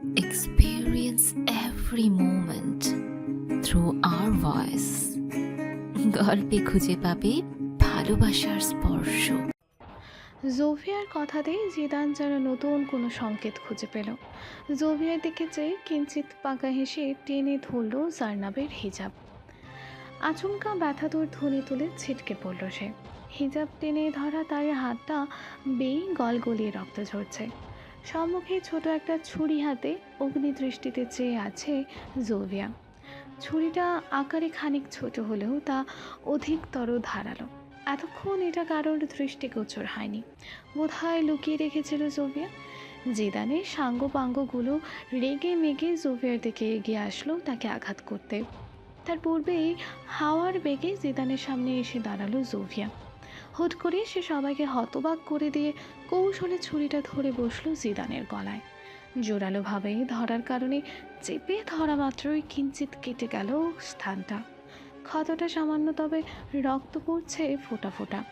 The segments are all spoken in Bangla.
experience every moment through our voice. গল্পে খুঁজে পাবে ভালোবাসার স্পর্শ। জোভিয়ার কথাতে জিদান যেন নতুন কোনো সংকেত খুঁজে পেল। জোভিয়ার দিকে চেয়ে কিঞ্চিত পাকা হেসে টেনে ধরল জার্নাবের হিজাব। আচমকা ব্যথাতোর ধ্বনি তুলে ছিটকে পড়ল সে। হিজাব টেনে ধরা তার হাতটা বেয়ে গল গলিয়ে রক্ত ঝরছে। সম্মুখে ছোট একটা ছুরি হাতে অগ্নিদৃষ্টিতে চেয়ে আছে জোভিয়া। ছুরিটা আকারে খানিক ছোট হলেও তা অধিকতর ধারালো। এতক্ষণ এটা কারোর দৃষ্টিগোচর হয়নি। বোধহয় লুকিয়ে রেখেছিল জোভিয়া। জিদানের সাঙ্গপাঙ্গগুলো রেগে মেগে জোভিয়ার দিকে এগিয়ে আসলো তাকে আঘাত করতে। তার পূর্বেই হাওয়ার বেগে জিদানের সামনে এসে দাঁড়াল জোভিয়া। হুট করে সে সবাইকে হতবাক করে দিয়ে কৌশলে ছুরিটা ধরে বসল জিদানের গলায়। জোরালোভাবে ধরার কারণে চেপে ধরা মাত্রই কিঞ্চিত কেটে গেল স্থানটা। ক্ষতটা সামান্য তবে রক্ত পড়ছে ফোঁটা ফোঁটা।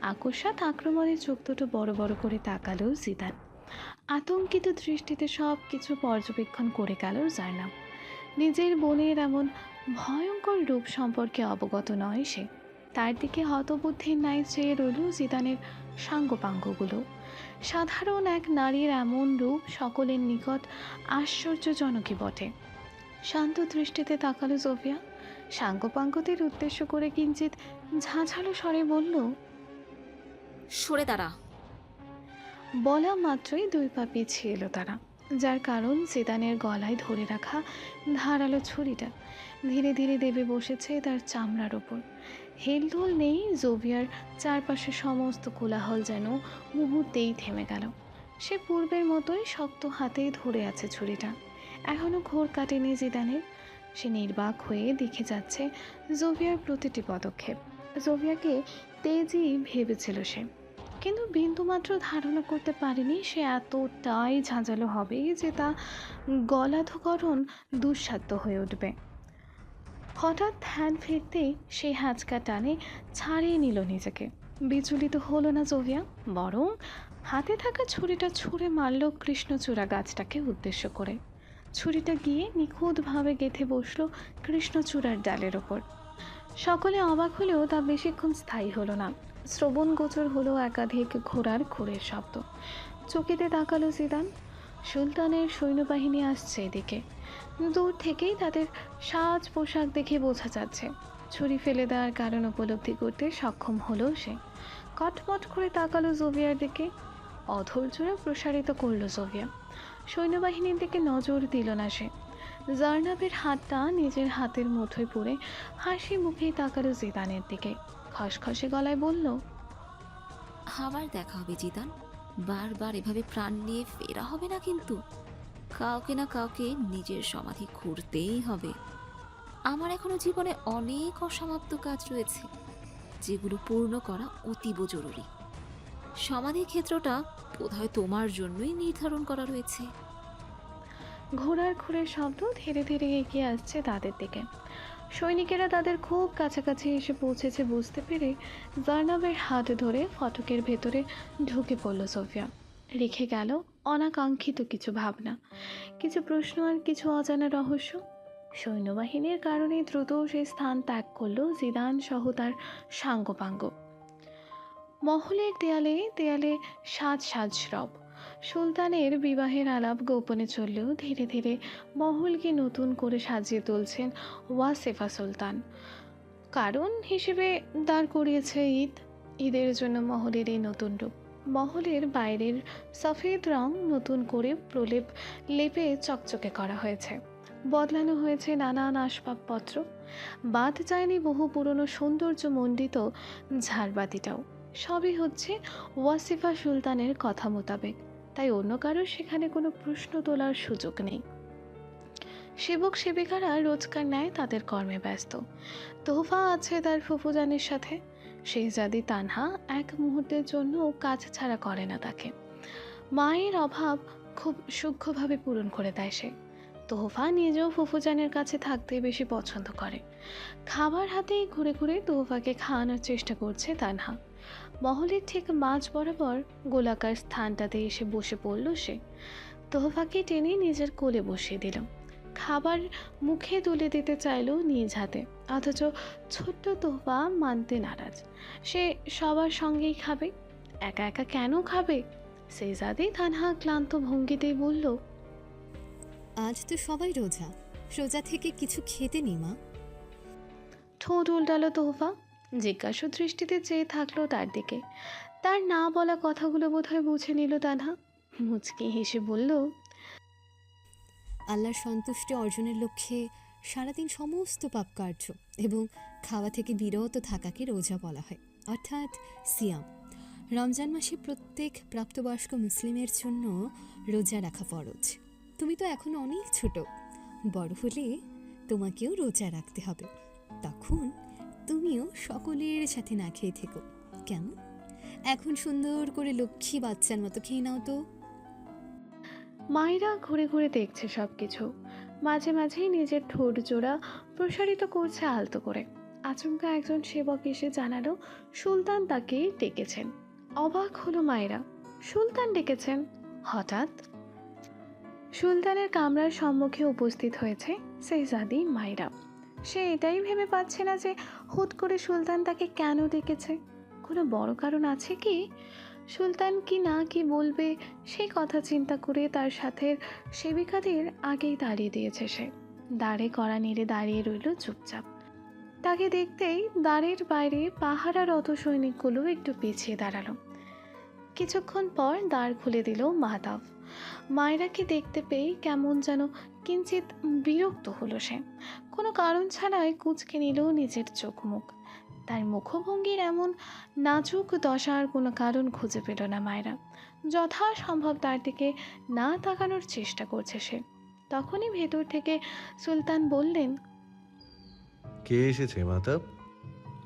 আকস্মাত আক্রমণে চোখ দুটো বড় বড় করে তাকালো জিদান। আতঙ্কিত দৃষ্টিতে সব কিছু পর্যবেক্ষণ করে গেল জার্নাব নিজের বোনের এমন ভয়ঙ্কর রূপ সম্পর্কে অবগত নয় সে। তার দিকে হতবুদ্ধির ন্যায় চেয়ে রইল জিদানের সাঙ্গপাঙ্গগুলো। সাধারণ এক নারীর এমন রূপ সকলের নিকট আশ্চর্যজনকই বটে। শান্ত দৃষ্টিতে তাকালো জোফিয়া। সাঙ্গপাঙ্গদের উদ্দেশ্য করে কিঞ্চিত ঝাঁঝালো স্বরে বলল সরে দাঁড়া। বলা মাত্রই দুই পা পিছিয়ে এলো তারা যার কারণ জিদানের গলায় ধরে রাখা ধারালো ছুরিটা ধীরে ধীরে দেবে বসেছে তার চামড়ার ওপর। হেলদোল নেই, জোভিয়ার চারপাশে সমস্ত কোলাহল যেন মুহূর্তেই থেমে গেল। সে পূর্বের মতোই শক্ত হাতেই ধরে আছে ছুরিটা। এখনও ঘোর কাটেনি জিদানের। সে নির্বাক হয়ে দেখে যাচ্ছে জোভিয়ার প্রতিটি পদক্ষেপ। জোভিয়াকে তেজই ভেবেছিল সে। কিন্তু বিন্দুমাত্র ধারণা করতে পারেনি সে এতটাই ঝাঁঝালো হবে যে তা গলাধকরণ দুঃসাধ্য হয়ে উঠবে। হঠাৎ ধ্যান ফিরতেই সেই হাঁচকা টানে, ছাড়িয়ে নিল নিজেকে। বিচলিত হলো না জোভিয়া বরং হাতে থাকা ছুরিটা ছুঁড়ে মারল কৃষ্ণচূড়া গাছটাকে উদ্দেশ্য করে। ছুরিটা গিয়ে নিখুঁতভাবে গেঁথে বসল কৃষ্ণচূড়ার ডালের ওপর। সকলে অবাক হলেও তা বেশিক্ষণ স্থায়ী হলো না। শ্রবণ গোচর হলো একাধিক ঘোড়ার খুরের শব্দ। চকিতে তাকালো সিদান সুলতানের সৈন্যবাহিনী আসছে এদিকে। দূর থেকেই তাদের সাজ পোশাক দেখে বোঝা যাচ্ছে। ছুরি ফেলে দেওয়ার কারণ উপলব্ধি করতে সক্ষম হলো সে। কটমট করে তাকালো জোভিয়ার দিকে। অধৈর্যরা প্রসারিত করল জোভিয়া সৈন্যবাহিনীর দিকে নজর দিল না সে। জার্নাবের হাতটা নিজের হাতের মুঠোয় পড়ে হাসি মুখেই তাকালো জিদানের দিকে। খসখসে গলায় বলল, আবার দেখা হবে জিদান। বারবার এভাবে প্রাণ নিয়ে ফেরা হবে না কিন্তু। কাউকে না কাউকে নিজের সমাধি খুঁড়তেই হবে। আমার এখনও জীবনে অনেক অসমাপ্ত কাজ রয়েছে, যেগুলো পূর্ণ করা অতীব জরুরি। সমাধি ক্ষেত্রটা বোধহয় তোমার জন্যই নির্ধারণ করা রয়েছে। ঘোড়ার খুরের শব্দ ধীরে ধীরে এগিয়ে আসছে তাদের দিকে। সৈনিকেরা তাদের খুব কাছাকাছি এসে পৌঁছেছে বুঝতে পেরে জার্নাবের হাত ধরে ফটকের ভেতরে ঢুকে পড়ল সোফিয়া। রেখে গেল অনাকাঙ্ক্ষিত কিছু ভাবনা। কিছু প্রশ্ন আর কিছু অজানা রহস্য। সৈন্যবাহিনীর কারণে দ্রুত সেই স্থান ত্যাগ করল জিদান সহ তার সাঙ্গপাঙ্গ। মহলের দেয়ালে দেয়ালে সাজ সাজ রব সুলতানের বিবাহের আলাপ গোপনে চললেও ধীরে ধীরে মহলকে নতুন করে সাজিয়ে তুলছেন ওয়াসেফা সুলতান। কারণ হিসেবে দাঁড় করিয়েছে ঈদ। ঈদের জন্য মহলের এই নতুন রূপ। মহলের বাইরের সফেদ রং নতুন করে প্রলেপ লেপে চকচকে করা হয়েছে। বদলানো হয়েছে নানান আসবাবপত্র। বাদ যায়নি বহু পুরনো সৌন্দর্যমণ্ডিত ঝাড়বাতিটাও। সবই হচ্ছে ওয়াসিফা সুলতানের কথা মোতাবেক। তাই অন্য কারোর সেখানে কোনো প্রশ্ন তোলার সুযোগ নেই। সেবক সেবিকারা রোজকার ন্যায় তাদের কর্মে ব্যস্ত। তোহফা আছে তার ফুফুজানের সাথে। শেহজাদি তানহা এক মুহূর্তের জন্য কাজ ছাড়া করে না তাকে। মায়ের অভাব খুব সূক্ষ্মভাবে পূরণ করে দেয় সে। তোহফা নিজেও ফুফুজানের কাছে থাকতে বেশি পছন্দ করে। খাবার হাতেই ঘুরে ঘুরে তোহফাকে খাওয়ানোর চেষ্টা করছে তানহা। মহলের ঠিক মাঝ বরাবর গোলাকার স্থানটাতে এসে বসে পড়ল সে। তোহফাকে টেনে নিজের কোলে বসিয়ে দিল। খাবার মুখে তুলে দিতে চাইলো নিজ হাতে অথচ ছোট্ট তোহফা মানতে নারাজ। সে সবার সঙ্গেই খাবে একা একা কেন খাবে? সেজাদি তানহা ক্লান্ত ভঙ্গিতেই বলল আজ তো সবাই রোজা রোজা থেকে কিছু খেতে নি মা। ঠোঁট উল্টালো তোহফা জিজ্ঞাসু দৃষ্টিতে চেয়ে থাকল তার দিকে। তার না বলা কথাগুলো বোধহয় বুঝে নিল তানহা। মুচকি হেসে বলল আল্লাহর সন্তুষ্টি অর্জনের লক্ষ্যে সারাদিন সমস্ত পাপ কার্য এবং খাওয়া থেকে বিরত থাকাকে রোজা বলা হয়, অর্থাৎ সিয়াম। রমজান মাসে প্রত্যেক প্রাপ্তবয়স্ক মুসলিমের জন্য রোজা রাখা ফরজ। তুমি তো এখন অনেক ছোট, বড় হলে তোমাকেও রোজা রাখতে হবে। তখন তুমিও সকলের সাথে না খেয়ে থেকো, কেমন? এখন সুন্দর করে লক্ষ্মী বাচ্চার মতো খেয়ে নাও তো। মায়েরা ঘুরে ঘুরে দেখছে সব কিছু মাঝে মাঝেই নিজের ঠোঁট জোড়া প্রসারিত করছে আলতো করে। আচমকা একজন সেবক এসে জানালো, সুলতান তাকে ডেকেছেন। অবাক হলো মায়েরা। সুলতান ডেকেছেন? হঠাৎ? সুলতানের কামরার সম্মুখে উপস্থিত হয়েছে সেজাদি মায়েরা। সে এটাই ভেবে পাচ্ছে না যে হুট করে সুলতান তাকে কেন ডেকেছে। কোনো বড় কারণ আছে কি? সুলতান কি না কি বলবে, সেই কথা চিন্তা করে তার সাথে সেবিকাদের আগেই দাঁড়িয়ে দিয়েছে সে। দাঁড়ে কড়া নেড়ে দাঁড়িয়ে রইল চুপচাপ। তাকে দেখতেই দ্বারের বাইরে পাহারারত সৈনিকগুলো একটু পিছিয়ে দাঁড়াল। কিছুক্ষণ পর দ্বার খুলে দিল মাহতাব। মায়েরাকে দেখতে পেয়ে কেমন যেন কিঞ্চিত বিরক্ত হলো সে। কোনো কারণ ছাড়াই কুচকে নিল নিজের চোখ মুখ তার মুখভঙ্গির এমন নাজুক দশার কোনো কারণ খুঁজে পেল না মায়েরা। যথাসম্ভব তার দিকে না তাকানোর চেষ্টা করছে সে। তখনই ভেতর থেকে সুলতান বললেন কে এসেছে মাতাব?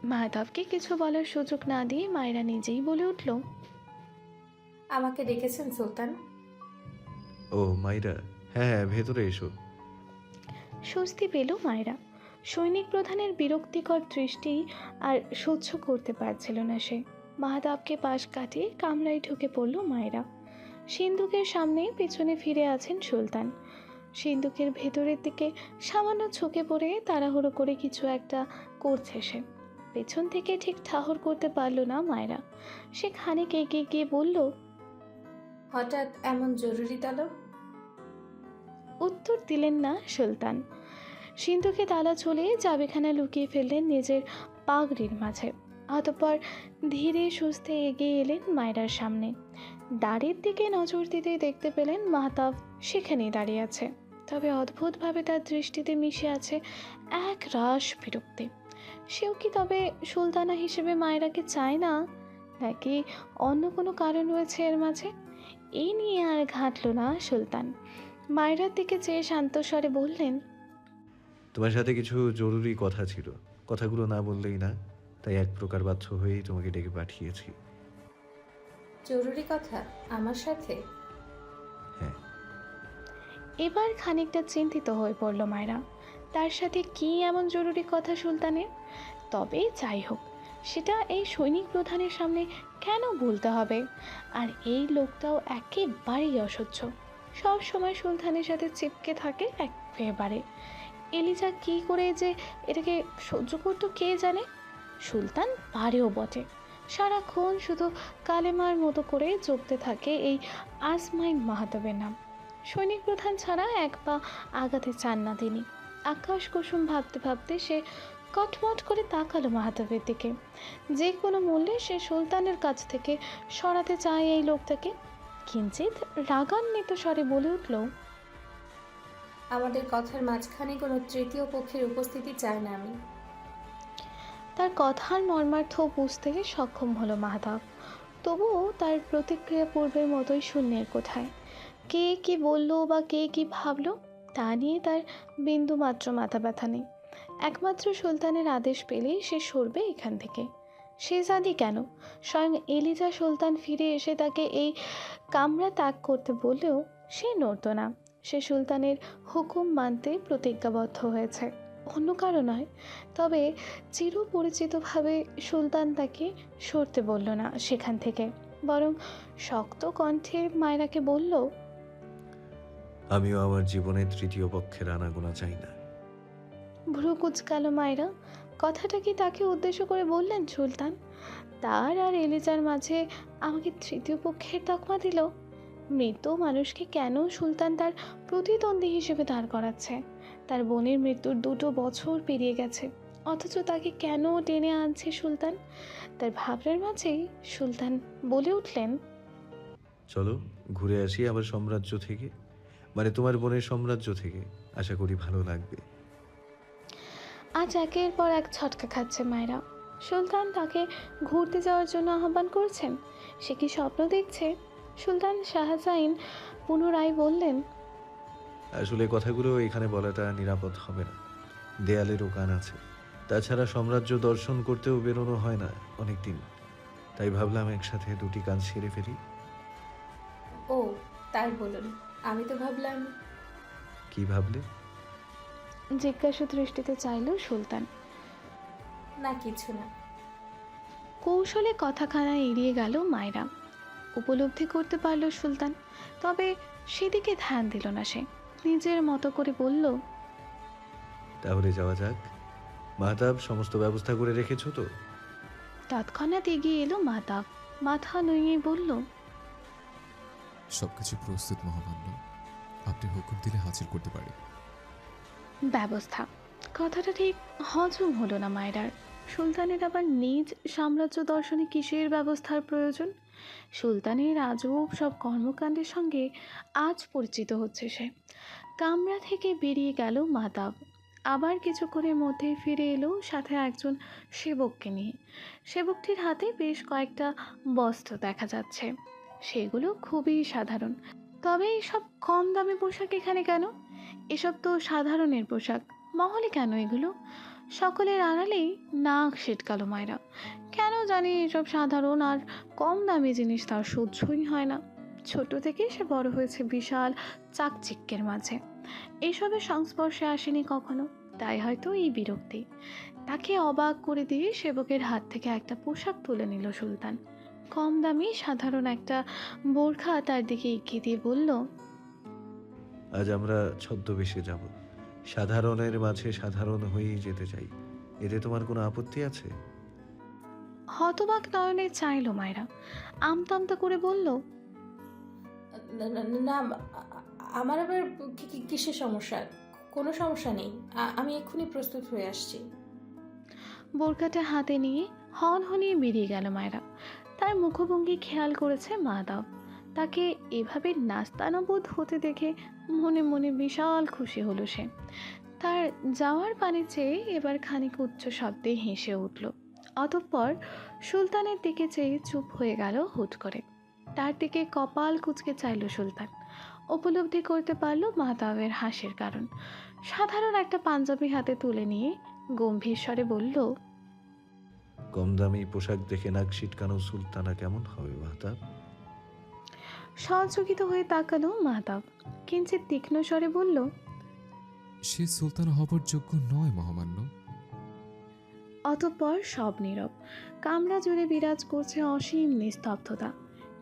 মাহতাবকে কিছু বলার সুযোগ না দিয়ে মায়েরা নিজেই বলে উঠল আমাকে ডেকেছেন সুলতান? ও মাইরা হ্যাঁ হ্যাঁ ভেতরে এসো। স্বস্তি পেল মায়েরা। সৈনিক প্রধানের বিরক্তিকর দৃষ্টি আর সহ্য করতে পারছিল না সে। মাহাতাবকে পাশ কাটিয়ে কামরায় ঢুকে পড়ল মায়েরা। সিন্ধুকের সামনে পেছনে ফিরে আছেন সুলতান। সিন্ধুকের ভেতরের দিকে সামান্য ঝুঁকে পড়ে তাড়াহুড়ো করে কিছু একটা করছে সে। পেছন থেকে ঠিক ঠাহর করতে পারল না মায়েরা। সে খানিক এগিয়ে গিয়ে বলল হঠাৎ এমন জরুরি তলব উত্তর দিলেন না সুলতান। সিন্ধুকে তালা চলে চাবিখানা লুকিয়ে ফেললেন নিজের পাগড়ির মাঝে। অতঃপর ধীরে সুস্থে এগিয়ে এলেন মায়রার সামনে। দাড়ির দিকে নজর দিতে দেখতে পেলেন মাহতাব সেখানেই দাঁড়িয়ে আছে। তবে অদ্ভুতভাবে তার দৃষ্টিতে মিশে আছে এক রাস বিরক্তি। সেও কি তবে সুলতানা হিসেবে মায়েরাকে চায় না? নাকি অন্য কোনো কারণ রয়েছে এর মাঝে? এই নিয়ে আর ঘাটল না সুলতান। মায়েরার দিকে চেয়ে শান্ত স্বরে বললেন তোমার সাথে কিছু জরুরি কথা ছিল। কথাগুলো না বললেই না তাই এক প্রকার বাধ্য হয়েই তোমাকে ডেকে পাঠিয়েছি। জরুরি কথা আমার সাথে? হ্যাঁ। এবার খানিকটা চিন্তিত হয়ে পড়ল মায়েরা। তার সাথে কি এমন জরুরি কথা সুলতানের? তবে যাই হোক সেটা এই সৈনিক প্রধানের সামনে কেন বলতে হবে? আর এই লোকটাও একেবারেই অসহ্য। সব সময় সুলতানের সাথে চিপকে থাকে একেবারে। এলিজা কি করে যে এটাকে সহ্য করতো কে জানে? সুলতান পারেও বটে। সারাক্ষণ শুধু কালেমার মতো করে জপতে থাকে এই আসমাইন মাহাতবের নাম। সৈনিক প্রধান ছাড়া এক পা আগাতে চান না তিনি। আকাশ কুসুম ভাবতে ভাবতে সে কটমট করে তাকালো মাহাতবের দিকে। যে কোনো মূল্যে সে সুলতানের কাছ থেকে সরাতে চায় এই লোকটাকে। কিঞ্চিত রাগান্বিত স্বরে বলে উঠল আমাদের কথার মাঝখানে কোনো তৃতীয় পক্ষের উপস্থিতি চাই না আমি। তার কথার মর্মার্থ বুঝতে সক্ষম হলো মাহতাব তবুও তার প্রতিক্রিয়া পূর্বের মতোই শূন্যের কোথায় কে কি বলল বা কে কি ভাবলো, তা নিয়ে তার বিন্দু মাত্র মাথা ব্যথা নেই। একমাত্র সুলতানের আদেশ পেলেই সে সরবে এখান থেকে। সে জানি কেন? স্বয়ং এলিজা সুলতান ফিরে এসে তাকে এই কামরা ত্যাগ করতে বললেও সে নড়ত না। সে সুলতানের হুকুম মানতে প্রতিজ্ঞাবদ্ধ হয়েছে। অন্য কারও নয় তবে চিরপরিচিতভাবে সুলতান তাকে সরতে বলল না সেখান থেকে। বরং শক্ত কণ্ঠে মায়রাকে বলল আমিও আমার জীবনে তৃতীয় পক্ষের আনাগোনা চাই না। ভ্রু কুচকালো মায়েরা কথাটা কি তাকে উদ্দেশ্য করে বললেন সুলতান? তার আর এলিজার মাঝে আমাকে তৃতীয় পক্ষের তকমা দিল? মৃত মানুষকে কেন সুলতান তার প্রতিদ্বন্দ্বী হিসেবে দাঁড় করাচ্ছে? তার বোনের মৃত্যুর দুটো বছর পেরিয়ে গেছে অথচ তাকে কেন টেনে আনছে সুলতান? তার ভাবনার মাঝেই সুলতান বলে উঠলেন চলো ঘুরে আসি আবার সাম্রাজ্য থেকে। মানে তোমার বোনের সাম্রাজ্য থেকে। আশা করি ভালো লাগবে। আজ একের পর এক ছটকা খাচ্ছে মায়েরা। সুলতান তাকে ঘুরতে যাওয়ার জন্য আহ্বান করছেন। সে কি স্বপ্ন দেখছে? সুলতান শাহজাইন পুনরায় বললেন আসলে কথাগুলো এখানে বলাটা নিরাপদ হবে না। দেয়ালেরও কান আছে। তাছাড়া সাম্রাজ্য দর্শন করতেও বেরোনো হয় না অনেক দিন তাই ভাবলাম একসাথে দুটি কাজ সেরে ফেলি। ও তাই বলুন। আমি তো ভাবলাম কি ভাবলে? জিজ্ঞাসু দৃষ্টিতে চাইল সুলতান। না কিছু না। কৌশলে কথাখানা এড়িয়ে গেল মায়েরা। উপলব্ধি করতে পারল সুলতান তবে সেদিকে ধ্যান দিল না সে। নিজের মতো করে বলল তাহলে যাওয়া যাক। মাহতাব সমস্ত ব্যবস্থা করে রেখেছো তো? তৎক্ষণাৎ এগিয়ে এলো মাতাব। মাথা নুইয়ে বলল সবকিছু প্রস্তুত মহামান্য। আপনি হুকুম দিলে হাজির করতে পারি। ব্যবস্থা। কথাটা ঠিক হজম হলো না মায়েরার। সুলতানের আবার নিজ সাম্রাজ্য দর্শনে কিসের ব্যবস্থার প্রয়োজন? সুলতানের আজব সব কর্মকাণ্ডের সঙ্গে আজ পরিচিত হচ্ছে সে। কামরা থেকে বেরিয়ে গেল মাতাব। আবার কিছুক্ষণের মধ্যে ফিরে এলো সাথে একজন সেবককে নিয়ে। সেবকটির হাতে বেশ কয়েকটা বস্ত্র দেখা যাচ্ছে। সেগুলো খুবই সাধারণ। তবে সব কম দামি পোশাক এখানে কেন? এসব তো সাধারণের পোশাক। মহলে কেন এগুলো? সকলের আড়ালেই নাক সেটকালো মায়েরা। কেন জানি এসব সাধারণ আর কম দামি জিনিস তার সহ্যই হয় না। ছোট থেকে সে বড় হয়েছে বিশাল চাকচিক্যের মাঝে। এসবের সংস্পর্শে আসেনি কখনো, তাই হয়তো এই বিরক্তি। তাকে অবাক করে দিয়ে সেবকের হাত থেকে একটা পোশাক তুলে নিল সুলতান। কম দামি সাধারণ একটা বোরখা তার দিকে এগিয়ে দিয়ে বলল, আজ আমরা ছদ্মবেশে যাব। সাধারণের মাঝে সাধারণ হয়েই যেতে চাই। এতে তোমার কোনো আপত্তি আছে? হতবাক নয়নে চাইল মায়েরা। আমতামতা করে বলল না, না, না, আ- আমার আবার কি- কি- কিসের সমস্যা? কোনো সমস্যা নেই। আ- আমি এক্ষুনি প্রস্তুত হয়ে আসছি। বোরকাটা হাতে নিয়ে হন হনিয়ে বেরিয়ে গেল মায়েরা। তার মুখভঙ্গি খেয়াল করেছে মাদাব তাকে এভাবে নাস্তানাবোধ হতে দেখে মনে মনে বিশাল খুশি হলো সে। তার যাওয়ার পানে চেয়ে এবার খানিক উচ্চ শব্দে হেসে উঠল। অতঃপর সুলতানের দিকে চেয়ে চুপ হয়ে গেল হুট করে। তার দিকে কপাল কুচকে চাইল সুলতান। উপলব্ধি করতে পারল মাতাবের হাসির কারণ। সাধারণ একটা পাঞ্জাবি হাতে তুলে নিয়ে গম্ভীর স্বরে বলল কম দামি পোশাক দেখে নাক সিটকানো সুলতানা কেমন হবে মাহতাব? সহযোগিত হয়ে তাকালো মাহতাব। কিঞ্চিত তীক্ষ্ণ স্বরে বলল সে সুলতান হবার যোগ্য নয় মহামান্য। অতঃপর সব নীরব। কামরা জুড়ে বিরাজ করছে অসীম নিস্তব্ধতা।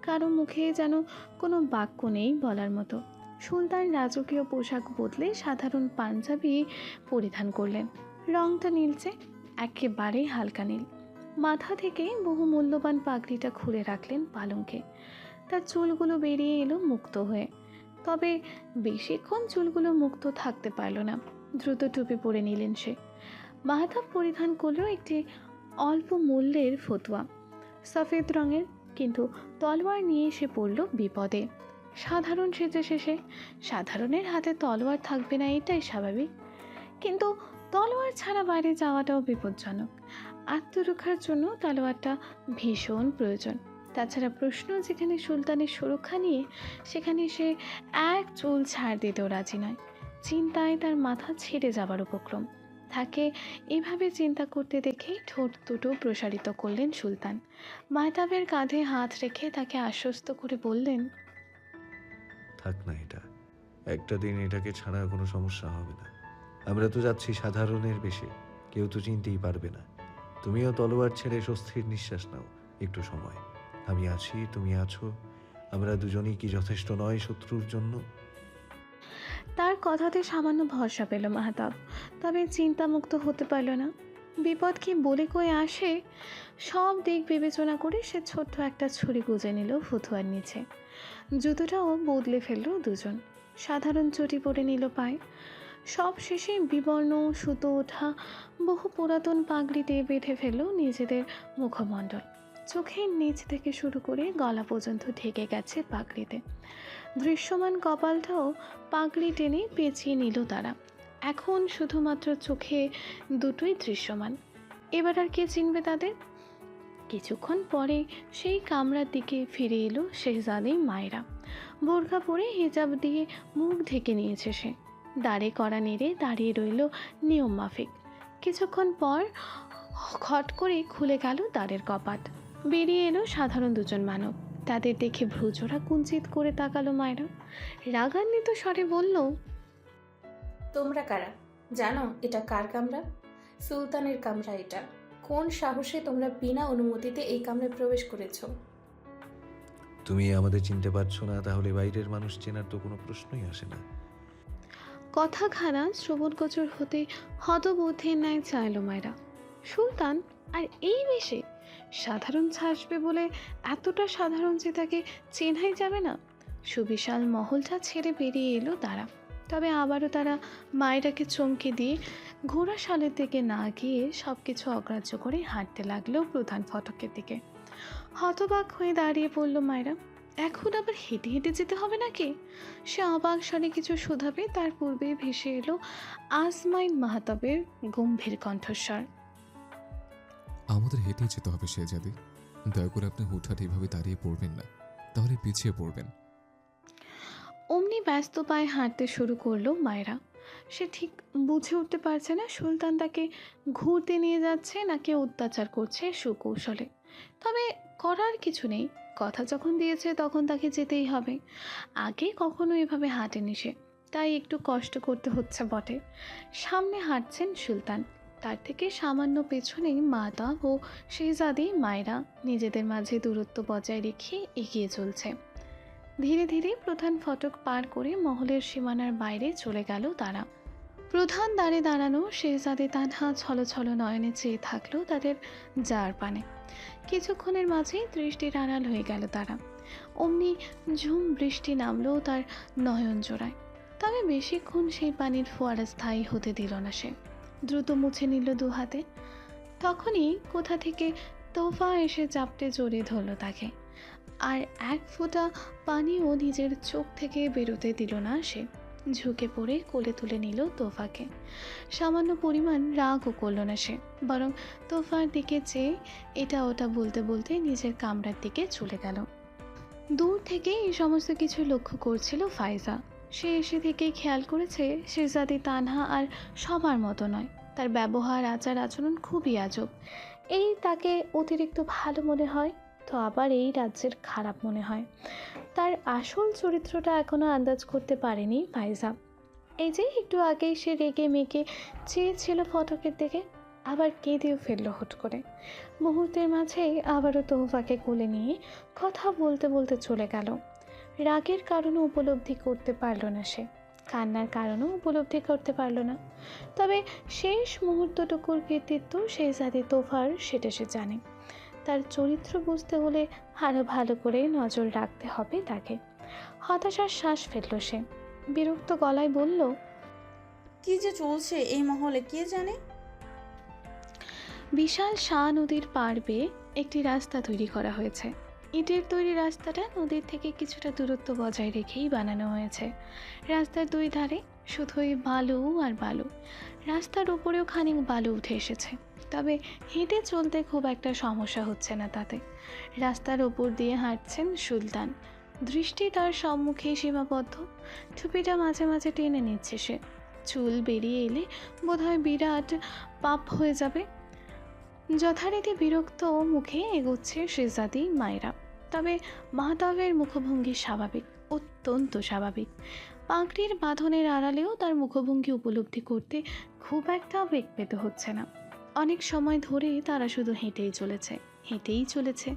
কারও মুখে যেন কোনো বাক্য নেই বলার মতো। সুলতান রাজকীয় পোশাক বদলে সাধারণ পাঞ্জাবি পরিধান করলেন। রংটা নীলচে একেবারেই হালকা নীল। মাথা থেকে বহু মূল্যবান পাগড়িটা খুলে রাখলেন পালঙ্কে। তার চুলগুলো বেরিয়ে এলো মুক্ত হয়ে। তবে বেশিক্ষণ চুলগুলো মুক্ত থাকতে পারল না। দ্রুত টুপি পরে নিলেন সে। মাহতাব পরিধান করল একটি অল্প মূল্যের ফতুয়া। সফেদ রঙের, কিন্তু তলোয়ার নিয়ে এসে পড়ল বিপদে। সাধারণ সেজে শেষে সাধারণের হাতে তলোয়ার থাকবে না, এটাই স্বাভাবিক। কিন্তু তলোয়ার ছাড়া বাইরে যাওয়াটাও বিপজ্জনক। আত্মরক্ষার জন্য তলোয়ারটা ভীষণ প্রয়োজন। তাছাড়া প্রশ্ন যেখানে সুলতানের সুরক্ষা নিয়ে, সেখানে সে এক চুল ছাড় দিতেও রাজি নয়। চিন্তায় তার মাথা ছেড়ে যাবার উপক্রম। তাকে এভাবে চিন্তা করতে দেখে ঠোঁট দুটো প্রসারিত করলেন সুলতান। মাহতাবের কাঁধে হাত রেখে তাকে আশ্বস্ত করে বললেন, থাক না এটা। একটা দিন এটাকে ছাড়া কোনো সমস্যা হবে না। আমরা তো যাচ্ছি সাধারণের বেশে। কেউ তো চিনতেই পারবে না। তুমিও তলোয়ার ছেড়ে স্বস্তির নিঃশ্বাস নাও। একটু সময়। আমি আছি, তুমি আছো। আমরা দুজনেই কি যথেষ্ট নয় শত্রুর জন্য? তার কথাতে সামান্য ভরসা পেল মাহাতাব। তবে চিন্তামুক্ত হতে পারল না। বিপদ কি বলে কয়ে আসে, সব দিক বিবেচনা করে সে ছোট্ট একটা ছুরি গুজে নিল ফতুয়ার নিচে। জুতোটাও বদলে ফেলল দুজন। সাধারণ চটি পরে নিল পায়ে। সব শেষে বিবর্ণ সুতো ওঠা, বহু পুরাতন পাগড়িতে বেঁধে ফেলল নিজেদের মুখমণ্ডল। চোখের নিচ থেকে শুরু করে গলা পর্যন্ত ঢেকে গেছে পাগড়িতে। দৃশ্যমান কপালটাও পাগড়ি টেনে পেঁচিয়ে নিল তারা। এখন শুধুমাত্র চোখে দুটোই দৃশ্যমান। এবার আর কে চিনবে তাদের? কিছুক্ষণ পরে সেই কামরার দিকে ফিরে এলো শেহজাদি মায়েরা। বোরখা পরে হিজাব দিয়ে মুখ ঢেকে নিয়েছে সে। দাঁড়ে করা নেড়ে দাঁড়িয়ে রইল নিয়ম মাফিক। কিছুক্ষণ পর খট করে খুলে গেল দ্বারের কপাট। বেরিয়ে এলো সাধারণ দুজন মানব। তাদের দেখে ভ্রুজোড়া কুঞ্চিত করে তাকালো মায়েরা। রাগান্বিত স্বরে বলল তোমরা কারা? জানো এটা কার কামরা? সুলতানের কামরা এটা। কোন সাহসে তোমরা বিনা অনুমতিতে এই কামরায় প্রবেশ করেছ? তুমি আমাদের চিনতে পারছ না তাহলে বাইরের মানুষ চেনার তো কোনো প্রশ্নই আসে না। কথা কথাখানা শ্রবণগোচর হতে হতবোধের ন্যায় চাইল মায়েরা। সুলতান আর এই বেশে সাধারণ ছাসবে বলে এতটা সাধারণ যে তাকে চেনাই যাবে না। সুবিশাল মহলটা ছেড়ে বেরিয়ে এলো তারা। তবে আবারও তারা মায়েরাকে চমকে দিয়ে ঘোড়া শালের দিকে না গিয়ে সব কিছু অগ্রাহ্য করে হাঁটতে লাগল প্রধান ফটকের দিকে। হতবাক হয়ে দাঁড়িয়ে পড়ল মায়েরা। এখন আবার হেঁটে হেঁটে যেতে হবে নাকি? সে অবাক স্বরে কিছু শোধাবে, তার পূর্বে ভেসে এলো আজমাইন মাহাতবের গম্ভীর কণ্ঠস্বর। আমাদের হেঁটেই যেতে হবে শেহজাদি দয়া করে আপনি হুটহাট এভাবে দাঁড়িয়ে পড়বেন না, তাহলে পিছিয়ে পড়বেন। অমনি ব্যস্ত পায়ে হাঁটতে শুরু করল মায়েরা। সে ঠিক বুঝে উঠতে পারছে না সুলতান তাকে ঘুরতে নিয়ে যাচ্ছে নাকি অত্যাচার করছে সুকৌশলে। তবে করার কিছু নেই, কথা যখন দিয়েছে তখন তাকে যেতেই হবে। আগে কখনো এভাবে হাঁটেনি সে, তাই একটু কষ্ট করতে হচ্ছে বটে। সামনে হাঁটছেন সুলতান। তার থেকে সামান্য পেছনেই মাতা ও শেহজাদি মায়েরা নিজেদের মাঝে দূরত্ব বজায় রেখে এগিয়ে চলছে। ধীরে ধীরে প্রধান ফটক পার করে মহলের সীমানার বাইরে চলে গেল তারা। প্রধান দ্বারে দাঁড়ানো শেহজাদে তানহা ছলো ছলো নয়নে চেয়ে থাকল তাদের যার পানে। কিছুক্ষণের মাঝেই দৃষ্টির আড়াল হয়ে গেল তারা। অমনি ঝুম বৃষ্টি নামলো তার নয়ন জোড়ায় তবে বেশিক্ষণ সেই পানির ফোয়ারা স্থায়ী হতে দিল না সে। দ্রুত মুছে নিল দু হাতে তখনই কোথা থেকে তোফা এসে চাপটে জড়িয়ে ধরলো তাকে। আর এক ফোঁটা পানিও নিজের চোখ থেকে বেরোতে দিল না সে। ঝুঁকে পড়ে কোলে তুলে নিল তোফাকে। সামান্য পরিমাণ রাগও করল না সে, বরং তোফার দিকে চেয়ে এটা ওটা বলতে বলতে নিজের কামরার দিকে চলে গেল। দূর থেকে এই সমস্ত কিছু লক্ষ্য করছিল ফাইজা। সে এসে থেকেই খেয়াল করেছে শেরজাদি তানহা আর সবার মতো নয়। তার ব্যবহার, আচার, আচরণ খুবই আজব। এই তাকে অতিরিক্ত ভালো মনে হয় তো আবার এই রাজ্যের খারাপ মনে হয়। তার আসল চরিত্রটা এখনও আন্দাজ করতে পারেনি ফাইজা। এই যে একটু আগেই সে রেগে মেগে চেয়েছিল ফটকের দিকে, আবার কেঁদেও ফেলল হুট করে। মুহূর্তের মাঝে আবারও তোহফাকে কোলে নিয়ে কথা বলতে বলতে চলে গেল। রাগের কারণও উপলব্ধি করতে পারল না সে। কান্নার কারণও উপলব্ধি করতে পারল না। তবে শেষ মুহূর্তটুকুর কৃতিত্ব সেই জাতি তোফার সেটা সে জানে। তার চরিত্র বুঝতে হলে আরও ভালো করে নজর রাখতে হবে তাকে। হতাশার শ্বাস ফেলল সে। বিরক্ত গলায় বলল কি যে চলছে এই মহলে কে জানে? বিশাল শাহ নদীর পার বেয়ে একটি রাস্তা তৈরি করা হয়েছে। ইটের তৈরি রাস্তাটা নদীর থেকে কিছুটা দূরত্ব বজায় রেখেই বানানো হয়েছে। রাস্তার দুই ধারে শুধুই বালু আর বালু। রাস্তার উপরেও খানিক বালু উঠে এসেছে। তবে হেঁটে চলতে খুব একটা সমস্যা হচ্ছে না তাতে। রাস্তার ওপর দিয়ে হাঁটছেন সুলতান। দৃষ্টি তার সম্মুখে সীমাবদ্ধ। টুপিটা মাঝে মাঝে টেনে নিচ্ছে সে। চুল বেরিয়ে এলে বোধহয় বিরাট পাপ হয়ে যাবে। যথারীতি বিরক্ত মুখে এগোচ্ছে শেজাদি মায়েরা। তবে মাহতাবের মুখভঙ্গি স্বাভাবিক, অত্যন্ত স্বাভাবিক। পাগড়ির বাঁধনের আড়ালেও তার মুখভঙ্গি উপলব্ধি করতে খুব একটা বেগ পেতে হচ্ছে না। অনেক সময় ধরে তারা শুধু হেঁটেই চলেছে হেঁটেই চলেছে।